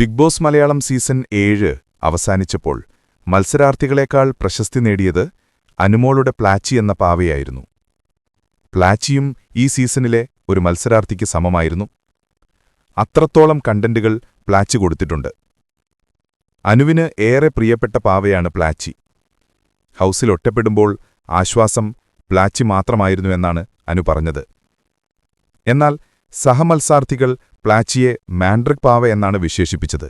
Big boss Malayalam season ഏഴ് അവസാനിച്ചപ്പോൾ മത്സരാർത്ഥികളെക്കാൾ പ്രശസ്തി നേടിയത് അനുമോളുടെ പ്ലാച്ചി എന്ന പാവയായിരുന്നു. പ്ലാച്ചിയും ഈ സീസണിലെ ഒരു മത്സരാർത്ഥിക്ക് സമമായിരുന്നു. അത്രത്തോളം കണ്ടന്റുകൾ പ്ലാച്ചി കൊടുത്തിട്ടുണ്ട്. അനുവിന് ഏറെ പ്രിയപ്പെട്ട പാവയാണ് പ്ലാച്ചി. ഹൗസിൽ ഒറ്റപ്പെടുമ്പോൾ ആശ്വാസം പ്ലാച്ചി മാത്രമായിരുന്നു എന്നാണ് അനു പറഞ്ഞത്. എന്നാൽ സഹമത്സാർത്ഥികൾ പ്ലാച്ചിയെ മാൻഡ്രിക് പാവ എന്നാണ് വിശേഷിപ്പിച്ചത്.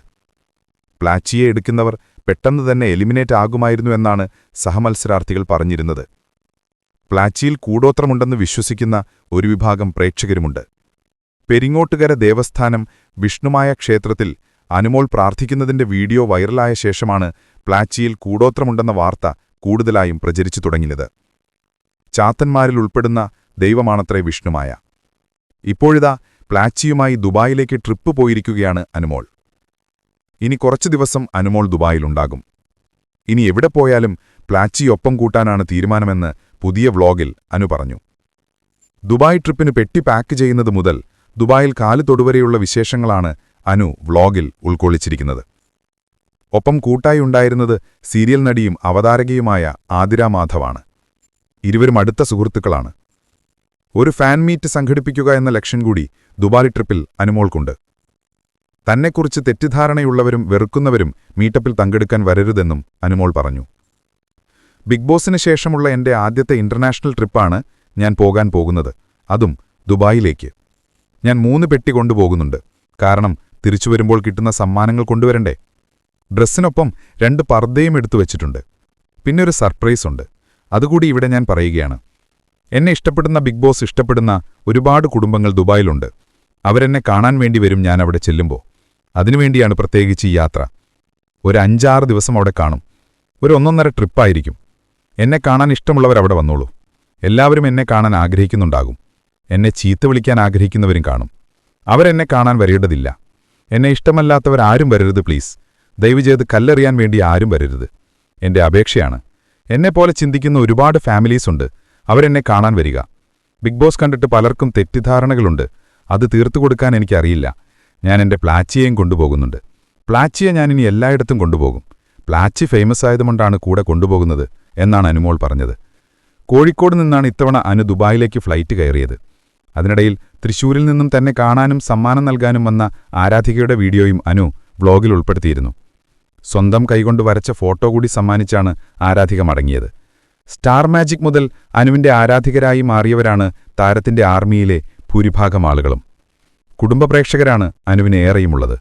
പ്ലാച്ചിയെ എടുക്കുന്നവർ പെട്ടെന്ന് തന്നെ എലിമിനേറ്റ് ആകുമായിരുന്നു എന്നാണ് സഹമത്സരാർത്ഥികൾ പറഞ്ഞിരുന്നത്. പ്ലാച്ചിയിൽ കൂടോത്രമുണ്ടെന്ന് വിശ്വസിക്കുന്ന ഒരു വിഭാഗം പ്രേക്ഷകരുമുണ്ട്. പെരിങ്ങോട്ടുകര ദേവസ്ഥാനം വിഷ്ണുമായ ക്ഷേത്രത്തിൽ അനുമോൾ പ്രാർത്ഥിക്കുന്നതിന്റെ വീഡിയോ വൈറലായ ശേഷമാണ് പ്ലാച്ചിയിൽ കൂടോത്രമുണ്ടെന്ന വാർത്ത കൂടുതലായും പ്രചരിച്ചു തുടങ്ങിയത്. ചാത്തന്മാരിൽ ഉൾപ്പെടുന്ന ദൈവമാണത്രേ വിഷ്ണുമായ. ഇപ്പോഴിതാ പ്ലാച്ചിയുമായി ദുബായിലേക്ക് ട്രിപ്പ് പോയിരിക്കുകയാണ് അനുമോൾ. ഇനി കുറച്ചു ദിവസം അനുമോൾ ദുബായിലുണ്ടാകും. ഇനി എവിടെ പോയാലും പ്ലാച്ചി ഒപ്പം കൂട്ടാനാണ് തീരുമാനമെന്ന് പുതിയ വ്ളോഗിൽ അനു പറഞ്ഞു. ദുബായ് ട്രിപ്പിന് പെട്ടി പാക്ക് ചെയ്യുന്നത് മുതൽ ദുബായിൽ കാൽ തൊടുവരെയുള്ള വിശേഷങ്ങളാണ് അനു വ്ളോഗിൽ ഉൾക്കൊള്ളിച്ചിരിക്കുന്നത്. ഒപ്പം കൂട്ടായി ഉണ്ടായിരുന്നത് സീരിയൽ നടിയും അവതാരകയുമായ ആതിര മാധവാണ്. ഇരുവരും അടുത്ത സുഹൃത്തുക്കളാണ്. ഒരു ഫാൻ മീറ്റ് സംഘടിപ്പിക്കുക എന്ന ലക്ഷ്യം കൂടി ദുബായ് ട്രിപ്പിൽ അനുമോൾക്കുണ്ട്. തന്നെക്കുറിച്ച് തെറ്റിദ്ധാരണയുള്ളവരും വെറുക്കുന്നവരും മീറ്റപ്പിൽ പങ്കെടുക്കാൻ വരരുതെന്നും അനുമോൾ പറഞ്ഞു. ബിഗ് ബോസിന് ശേഷമുള്ള എന്റെ ആദ്യത്തെ ഇന്റർനാഷണൽ ട്രിപ്പാണ് ഞാൻ പോകാൻ പോകുന്നത്. അതും ദുബായിലേക്ക്. ഞാൻ മൂന്ന് പെട്ടി കൊണ്ടുപോകുന്നുണ്ട്. കാരണം തിരിച്ചുവരുമ്പോൾ കിട്ടുന്ന സമ്മാനങ്ങൾ കൊണ്ടുവരണ്ടേ? ഡ്രസ്സിനൊപ്പം രണ്ട് പർദ്ദയും എടുത്തു വച്ചിട്ടുണ്ട്. പിന്നെ ഒരു സർപ്രൈസ് ഉണ്ട് അതുകൂടി ഇവിടെ ഞാൻ പറയുകയാണ്. എന്നെ ഇഷ്ടപ്പെടുന്ന ബിഗ് ബോസ് ഇഷ്ടപ്പെടുന്ന ഒരുപാട് കുടുംബങ്ങൾ ദുബായിലുണ്ട്. അവരെന്നെ കാണാൻ വേണ്ടി വരും ഞാൻ അവിടെ ചെല്ലുമ്പോൾ അതിനുവേണ്ടിയാണ് പ്രത്യേകിച്ച് ഈ യാത്ര. ഒരു അഞ്ചാറ് ദിവസം അവിടെ കാണും. ഒരു ഒന്നൊന്നര ട്രിപ്പായിരിക്കും. എന്നെ കാണാൻ ഇഷ്ടമുള്ളവർ അവിടെ വന്നോളൂ. എല്ലാവരും എന്നെ കാണാൻ ആഗ്രഹിക്കുന്നുണ്ടാകും. എന്നെ ചീത്ത വിളിക്കാൻ ആഗ്രഹിക്കുന്നവരും കാണും. അവരെന്നെ കാണാൻ വരേണ്ടതില്ല. എന്നെ ഇഷ്ടമല്ലാത്തവർ ആരും വരരുത് പ്ലീസ്. ദയവ് ചെയ്ത് കല്ലെറിയാൻ വേണ്ടി ആരും വരരുത്. എന്റെ അപേക്ഷയാണ്. എന്നെപ്പോലെ ചിന്തിക്കുന്ന ഒരുപാട് ഫാമിലീസുണ്ട് അവരെന്നെ കാണാൻ വരിക. ബിഗ് ബോസ് കണ്ടിട്ട് പലർക്കും തെറ്റിദ്ധാരണകളുണ്ട്. അത് തീർത്തു കൊടുക്കാൻ എനിക്കറിയില്ല. ഞാൻ എന്റെ പ്ലാച്ചിയെയും കൊണ്ടുപോകുന്നുണ്ട്. പ്ലാച്ചിയെ ഞാനിനി എല്ലായിടത്തും കൊണ്ടുപോകും. പ്ലാച്ചി ഫേമസ് ആയതുകൊണ്ടാണ് കൂടെ കൊണ്ടുപോകുന്നത് എന്നാണ് അനുമോൾ പറഞ്ഞത്. കോഴിക്കോട് നിന്നാണ് ഇത്തവണ അനു ദുബായിലേക്ക് ഫ്ലൈറ്റ് കയറിയത്. അതിനിടയിൽ തൃശൂരിൽ നിന്നും തന്നെ കാണാനും സമ്മാനം നൽകാനും വന്ന ആരാധികയുടെ വീഡിയോയും അനു വ്ളോഗിൽ ഉൾപ്പെടുത്തിയിരുന്നു. സ്വന്തം കൈകൊണ്ട് വരച്ച ഫോട്ടോ കൂടി സമ്മാനിച്ചാണ് ആരാധിക മടങ്ങിയത്. സ്റ്റാർ മാജിക് മുതൽ അനുവിന്റെ ആരാധികരായി മാറിയവരാണ് താരത്തിന്റെ ആർമിയിലെ ഭൂരിഭാഗം ആളുകളും. കുടുംബപ്രേക്ഷകരാണ് അനുവിന് ഏറെയുമുള്ളത്.